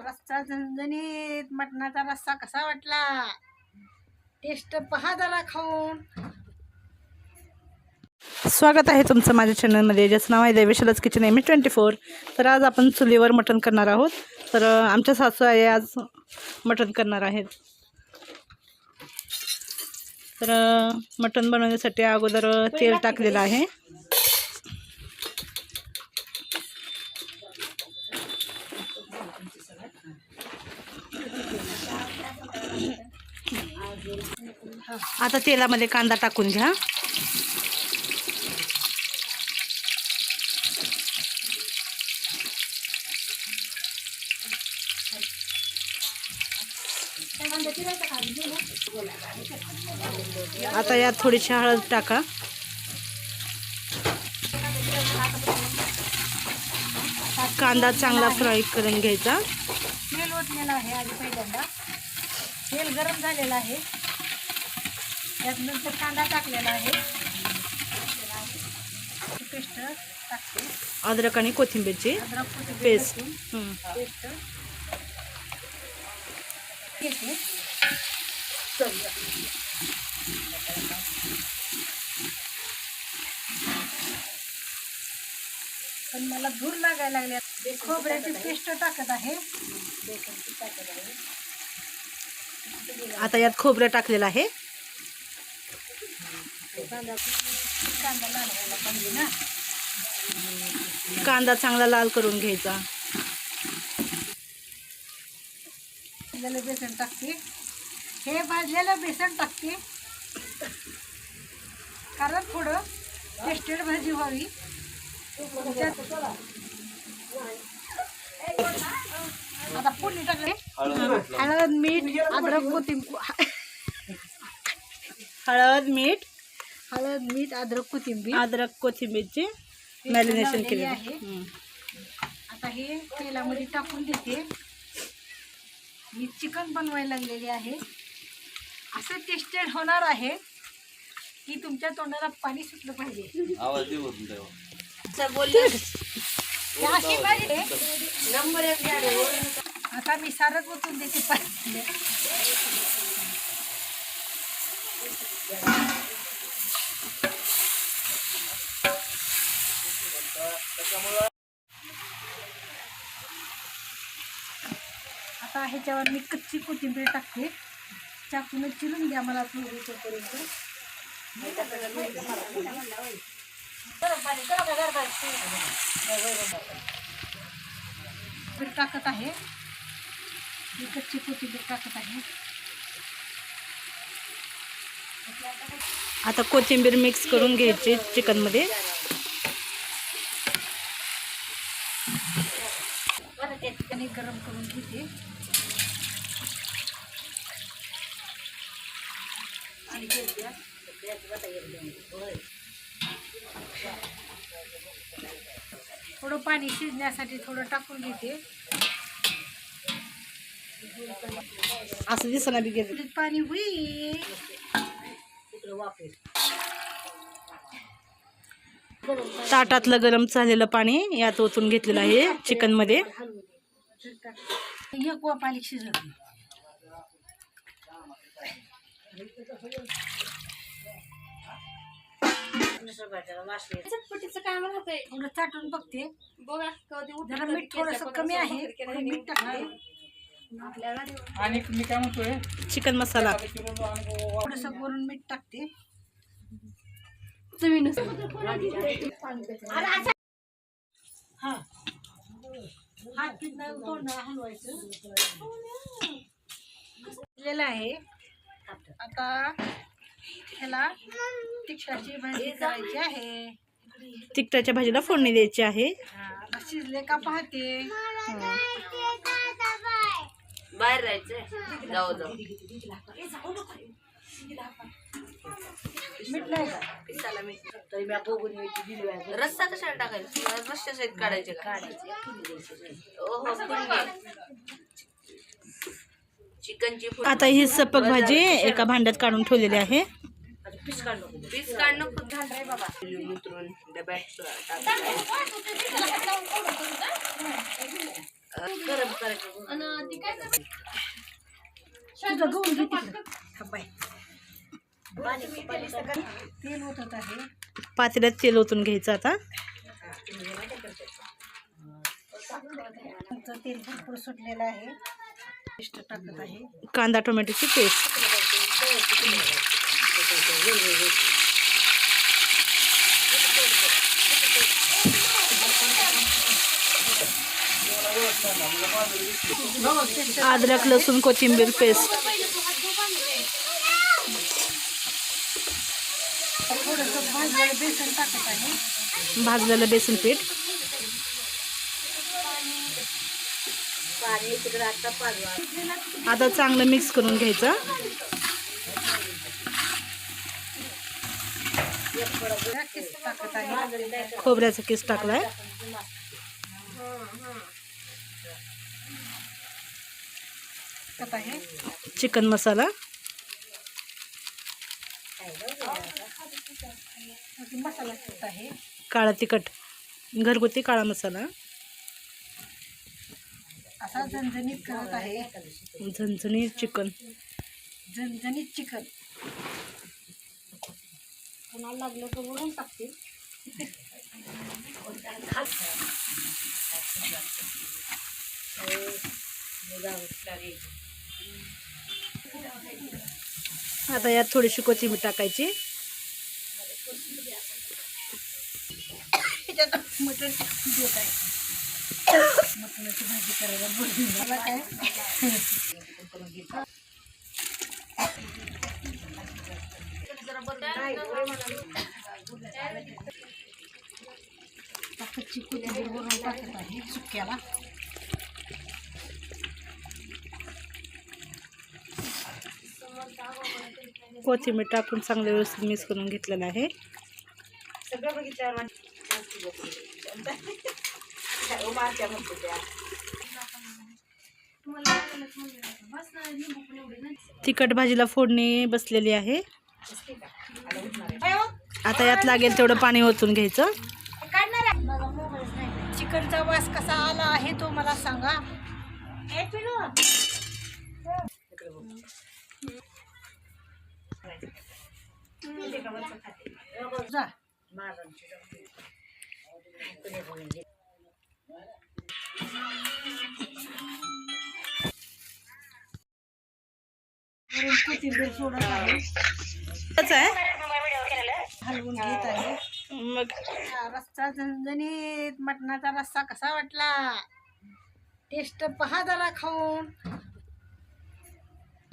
रस्सा झणझणीत मटणाचा रस्सा कसा वाटला? टेस्ट पहा जरा खाऊन. स्वागत आहे तुमचं माझ्या चॅनलमध्ये ज्याचं नाव आहे देवेशलच किचन एम ट्वेंटी फोर तर आज आपण चुलीवर मटण करणार आहोत. तर आमच्या सासू आहे आज मटण करणार आहेत. तर मटण बनवण्यासाठी अगोदर तेल टाकलेलं आहे. आता तेलामध्ये कांदा टाकून घ्या. आता यात थोडीशी हळद टाका. कांदा चांगला फ्राय करून घ्यायचा. तेल ओतलेलं आहे आधी पहिल्यांदा. तेल गरम झालेलं आहे. त्यात नंतर कांदा टाकलेला आहे पेस्ट टाकते. अद्रक आणि कोथिंबीरची अद्रक कोथिंबीर पेस्ट. पेस्ट घेते. पण मला धूर लागायला लागल्या खोबऱ्याची पेस्ट टाकत आहे. बेसनची टाकत आहे. आता यात खोबरं टाकलेलं आहे. कांदा कांदा लाल व्हायला पाहिजे ना कांदा चांगला लाल करून घ्यायचा. बेसन टाकते. हे भाजलेलं बेसन टाकते. कारण थोडं टेस्टेड भाजी व्हावी. त्याच्यात आता फोडणी टाकले हळद मीठ अद्रक कोथिंबीर. हळद मीठ हळद मीठ अद्रक कोथिंबीर. अद्रक कोथिंबीरची मॅरिनेशन केलेली. आहे. हं. आता हे तेलामध्ये टाकून देते. मी चिकन बनवायला लागलेले आहे. असं टेस्टेड होणार आहे की तुमच्या तोंडाला पाणी सुटलं पाहिजे. अशी आहे. आता मी सारच ओतून देते पाणी. ह्याच्यावर मी कच्ची कोथिंबीर टाकते. चाकून चिरून द्या मला थोडी तोपर्यंत कोथिंबीर टाकत आहे. मी कच्ची कोथिंबीर टाकत आहे. आता कोथिंबीर मिक्स करून घ्यायची चिकनमध्ये गरम करून घेते. थोडं पाणी शिजण्यासाठी थोडं टाकून घेते. असं दिसना बी घेते पाणी होईल. ताटातलं गरम झालेलं पाणी यात ओतून घेतलेलं आहे चिकनमध्ये. एक वाफ आली शिजत थोडं चाटून बघते. जरा मीठ थोडस कमी आहे. थोडं मीठ टाकते. आणि मी काय म्हणतोय? चिकन मसाला थोडस वरून मीठ टाकते. हा. हात तोंडाला हलवायचं. शिजलेलं आहे. आता ह्याला तिखटाची भाजी करायची आहे. तिखटाच्या भाजीला फोडणी द्यायची आहे. हा, शिजले का पाहते. बाहेर राहायचंय. जाऊ जाऊ. मीठ नाही का? पिसाला मी रस्सा कशाला टाकायचा? रस्त्या सहित काढायचे का? ओहो चिकनची आता ही सपक भाजी एका भांड्यात काढून ठेवलेली आहे. पीस काढणं खूप रे बाबा. उतरून गरम करायचं. हा. पातेल्यात तेल ओतून घ्यायचं आता. तेल भरपूर सुटलेलं आहे. पेस्ट टाकत आहे. कांदा टोमॅटोची पेस्ट. अद्रक लसूण कोथिंबीर पेस्ट. भाजलेलं बेसन पीठ पाणी तिकडे आता चांगलं मिक्स करून घ्यायचं. खोबऱ्याचं केस खोबऱ्याचा किस टाकलाय. आहे चिकन मसाला. काळा तिखट घरगुती काळा मसाला. असा झणझणीत करत आहे. झणझणीत चिकन. झणझणीत चिकन. कुणाला लागलं तर वरून टाकतील आता यात थोडीशी कोथिंबीर टाकायची. मटण देत आहे. मटणाची भाजी करायला बोलली. मला काय? फक्त चिकू वरून टाकत आहे सुक्याला. कोथिंबीर टाकून चांगलं व्यवस्थित मिक्स करून घेतलेलं आहे. सगळं बघितल्यावर मारत्या म्हणतो त्या. तिखट भाजीला फोडणी बसलेली आहे. आता यात लागेल तेवढं पाणी ओतून घ्यायचं. चिकनचा वास कसा आला आहे तो मला सांगा. जा. वरून कोथिंबीर सोडत आहे कसं आहे हलवून घेत आहे. मग झणझणीत मटणाचा रस्सा कसा वाटला? टेस्ट पहा जरा खाऊन.